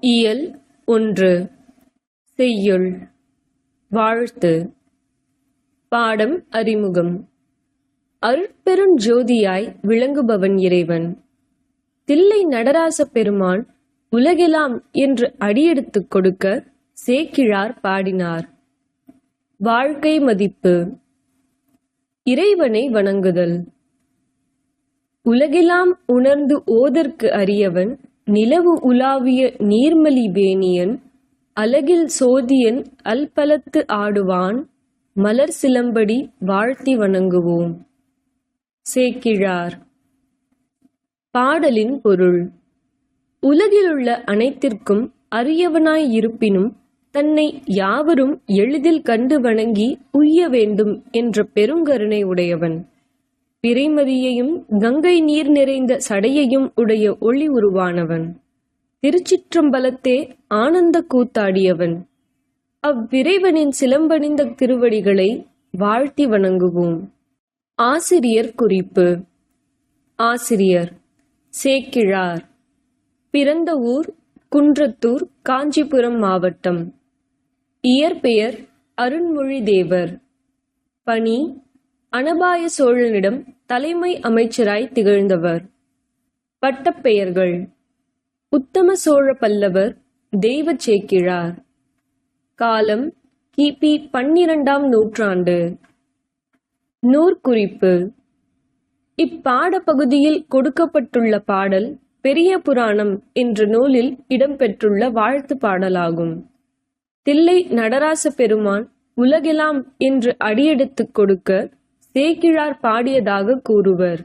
இயல் ஒன்று. செய்யுள். வாழ்த்து. பாடம் அறிமுகம். அருட்பெருஞ்சோதியாய் விளங்குபவன் இறைவன். தில்லை நடராச பெருமான் உலகெலாம் என்று அடியெடுத்துக் கொடுக்க சேக்கிழார் பாடினார். வாழ்க்கை மதிப்பு. இறைவனை வணங்குதல். உலகெல்லாம் உணர்ந்து ஓதற்கு அறியவன் நிலவு உலாவிய நீர்மலி வேணியன் அலகில் சோதியன் அல்பலத்து ஆடுவான் மலர் சிலம்படி வாழ்த்தி வணங்குவோம். சேக்கிழார். பாடலின் பொருள். உலகிலுள்ள அனைத்திற்கும் அரியவனாய் இருப்பினும் தன்னை யாவரும் எளிதில் கண்டு வணங்கி உய்ய வேண்டும் என்ற பெருங்கருணை உடையவன். பிறைமதியையும் கங்கை நீர் நிறைந்த சடையையும் உடைய ஒளி உருவானவன். திருச்சிற்றம்பலத்தே ஆனந்த கூத்தாடியவன். அவ்விறைவனின் சிலம்பணிந்த திருவடிகளை வாழ்த்தி வணங்குவோம். ஆசிரியர் குறிப்பு. ஆசிரியர். சேக்கிழார். பிறந்த ஊர் குன்றத்தூர் காஞ்சிபுரம் மாவட்டம். இயற்பெயர் அருண்மொழி தேவர் பணி அனபாய சோழனிடம் தலைமை அமைச்சராய் திகழ்ந்தவர். பட்டப்பெயர்கள். உத்தம சோழ பல்லவர் தெய்வ சேக்கிழார் காலம் கிபி பன்னிரண்டாம் நூற்றாண்டு. நூற்குறிப்பு. இப்பாடப்பகுதியில் கொடுக்கப்பட்டுள்ள பாடல் பெரிய புராணம் என்ற நூலில் இடம்பெற்றுள்ள வாழ்த்து பாடலாகும். தில்லை நடராச பெருமான் உலகெலாம் என்று அடியெடுத்துக் கொடுக்க சேக்கிழார் பாடியதாக கூறுவர்.